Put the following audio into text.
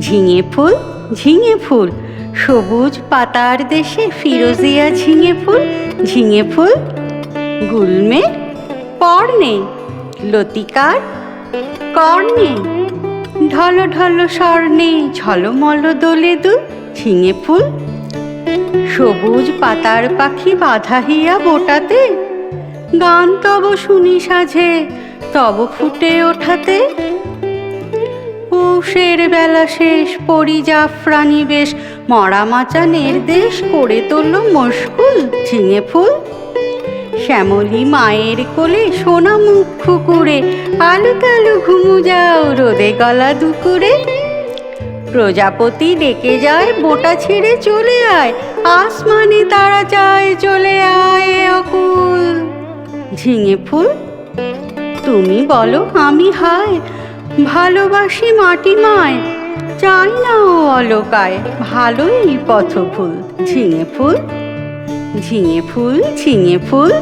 ঝিঙে ফুল ঝিঙে ফুল। সবুজ পাতার দেশে ফিরোজিয়া ঝিঙে ফুল ঝিঙে ফুল। গুলমে পর্ণে, লতিকার কর্ণে। ঢল ঢল স্বর্ণে, ঝলমল দোলে দুল ঝিঙে ফুল। সবুজ পাতার পাখি বাধা হিয়া বোটাতে। গান তব শুনি সাঝে, তব ফুটে ওঠাতে। পৌষের বেলা শেষ পরিজাফরানি বেশ। মরা মাচানের দেশ করে তোল মশকুল, ঝিঙে ফুল। শ্যামলী মায়ের কোলে সোনা মুখ খুকুরে আলু তালু ঘুমু যাও রোদে গলা দুকুরে প্রজাপতি ডেকে যায়, বোটা ছেড়ে চলে আয়, আসমানে তারা চায় চলে আয় অকুল। ঝিঙে ফুল, তুমি বলো আমি হায় ভালোবাসি মাটি মায় চাই না ও অলকায় ভালোই পথ ফুল ঝিঙে ফুল ঝিঙে ফুল ঝিঙে ফুল।